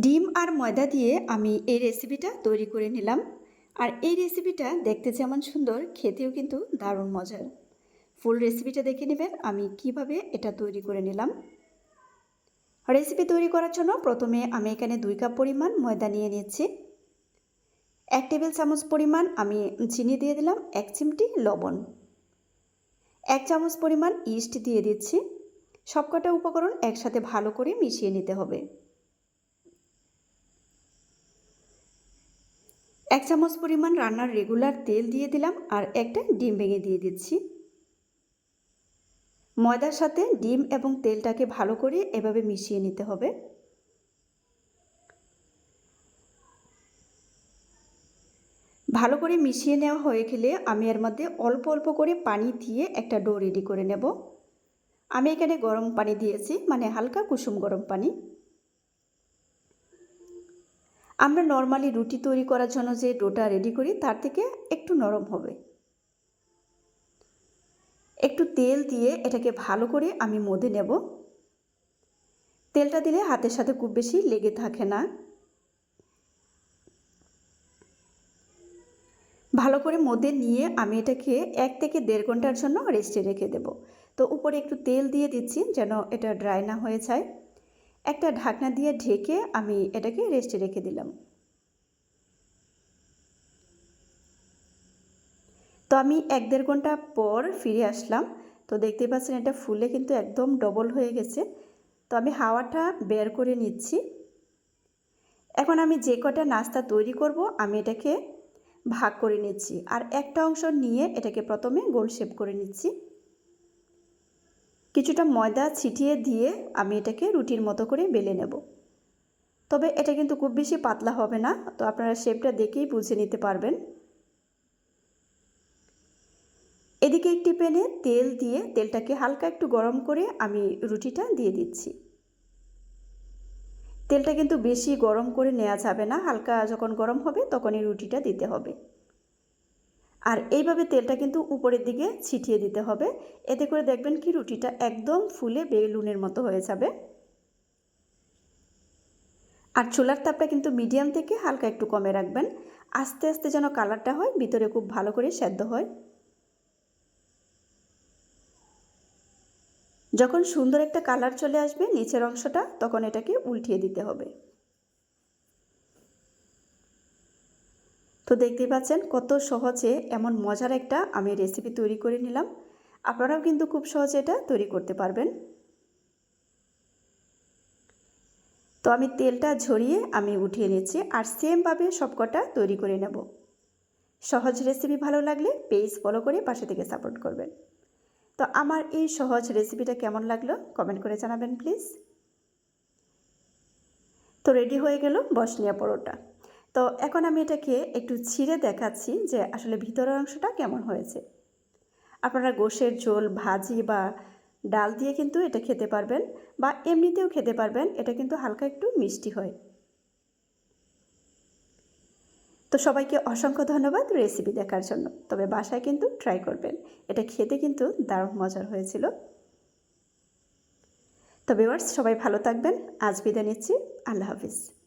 ডিম আর ময়দা দিয়ে আমি এই রেসিপিটা তৈরি করে নিলাম। আর এই রেসিপিটা দেখতে যেমন সুন্দর, খেতেও কিন্তু দারুণ মজার। ফুল রেসিপিটা দেখে নেবেন, আমি কীভাবে এটা তৈরি করে নিলাম। রেসিপি তৈরি করার জন্য প্রথমে আমি এখানে দুই কাপ পরিমাণ ময়দা নিয়ে নিচ্ছি। এক টেবিল চামচ পরিমাণ আমি চিনি দিয়ে দিলাম, এক চিমটি লবণ। এক চামচ পরিমাণ ইস্ট দিয়ে দিচ্ছি। সবকটা উপকরণ একসাথে ভালো করে মিশিয়ে নিতে হবে। এক চামচ পরিমাণ রান্নার রেগুলার তেল দিয়ে দিলাম আর একটা ডিম ভেঙে দিয়ে দিচ্ছি। ময়দার সাথে ডিম এবং তেলটাকে ভালো করে এভাবে মিশিয়ে নিতে হবে। ভালো করে মিশিয়ে নেওয়া হয়ে গেলে আমি এর মধ্যে অল্প অল্প করে পানি দিয়ে একটা ডো রেডি করে নেব। আমি এখানে গরম পানি দিয়েছি মানে হালকা কুসুম গরম পানি। আমরা নর্মালি রুটি তৈরি করার জন্য যে ডোটা রেডি করি, তার থেকে একটু নরম হবে। একটু তেল দিয়ে এটাকে ভালো করে আমি মধে নেব। তেলটা দিলে হাতের সাথে খুব বেশি লেগে থাকে না। ভালো করে মধ্যে নিয়ে আমি এটাকে এক থেকে দেড় ঘণ্টার জন্য রেস্টে রেখে দেব। তো উপরে একটু তেল দিয়ে দিচ্ছি যেন এটা ড্রাই না হয়ে যায়। একটা ঢাকনা দিয়ে ঢেকে আমি এটাকে রেস্টে রেখে দিলাম। তো আমি এক দেড় ঘণ্টা পর ফিরে আসলাম। তো দেখতে পাচ্ছেন এটা ফুলে কিন্তু একদম ডবল হয়ে গেছে। তো আমি হাওয়াটা বের করে নিচ্ছি। এখন আমি যে কটা নাস্তা তৈরি করব, আমি এটাকে ভাগ করে নিচ্ছি। আর একটা অংশ নিয়ে এটাকে প্রথমে গোল শেপ করে নিচ্ছি। কিছুটা ময়দা ছিটিয়ে দিয়ে আমি এটাকে রুটির মতো করে বেলে নেব। তবে এটা কিন্তু খুব বেশি পাতলা হবে না, তো আপনারা শেপটা দেখেই বুঝে নিতে পারবেন। এদিকে একটি প্যানে তেল দিয়ে তেলটাকে হালকা একটু গরম করে আমি রুটিটা দিয়ে দিচ্ছি। তেলটা কিন্তু বেশি গরম করে নেওয়া যাবে না, হালকা যখন গরম হবে তখনই রুটিটা দিতে হবে। আর এইভাবে তেলটা কিন্তু উপরের দিকে ছিটিয়ে দিতে হবে। এতে করে দেখবেন কি রুটিটা একদম ফুলে বেলুনের মতো হয়ে যাবে। আর চুলার তাপটা কিন্তু মিডিয়াম থেকে হালকা একটু কমে রাখবেন। আস্তে আস্তে যেন কালারটা হয়, ভিতরে খুব ভালো করে সেদ্ধ হয়। যখন সুন্দর একটা কালার চলে আসবে নিচের অংশটা, তখন এটাকে উল্টিয়ে দিতে হবে। তো দেখতে পাচ্ছেন কত সহজে এমন মজার একটা আমি রেসিপি তৈরি করে নিলাম। আপনারাও কিন্তু খুব সহজে এটা তৈরি করতে পারবেন। তো আমি তেলটা ঝরিয়ে আমি উঠিয়ে নিচ্ছি আর সেমভাবে সবকটা তৈরি করে নেব। সহজ রেসিপি ভালো লাগলে পেজ ফলো করে পাশে থেকে সাপোর্ট করবেন। তো আমার এই সহজ রেসিপিটা কেমন লাগল কমেন্ট করে জানাবেন প্লিজ তো রেডি হয়ে গেল বসনিয়া পরোটা। তো এখন আমি এটাকে একটু ছিঁড়ে দেখাচ্ছি যে আসলে ভিতরের অংশটা কেমন হয়েছে। আপনারা গোশের ঝোল, ভাজি বা ডাল দিয়ে কিন্তু এটা খেতে পারবেন বা এমনিতেও খেতে পারবেন, এটা কিন্তু হালকা একটু মিষ্টি হয়। তো সবাইকে অসংখ্য ধন্যবাদ রেসিপি দেখার জন্য। তবে বাসায় কিন্তু ট্রাই করবেন। এটা খেতে কিন্তু দারুণ মজার হয়েছিল। তো ভিউয়ার্স, সবাই ভালো থাকবেন। আজ বিদায় নিচ্ছি। আল্লাহ হাফিজ।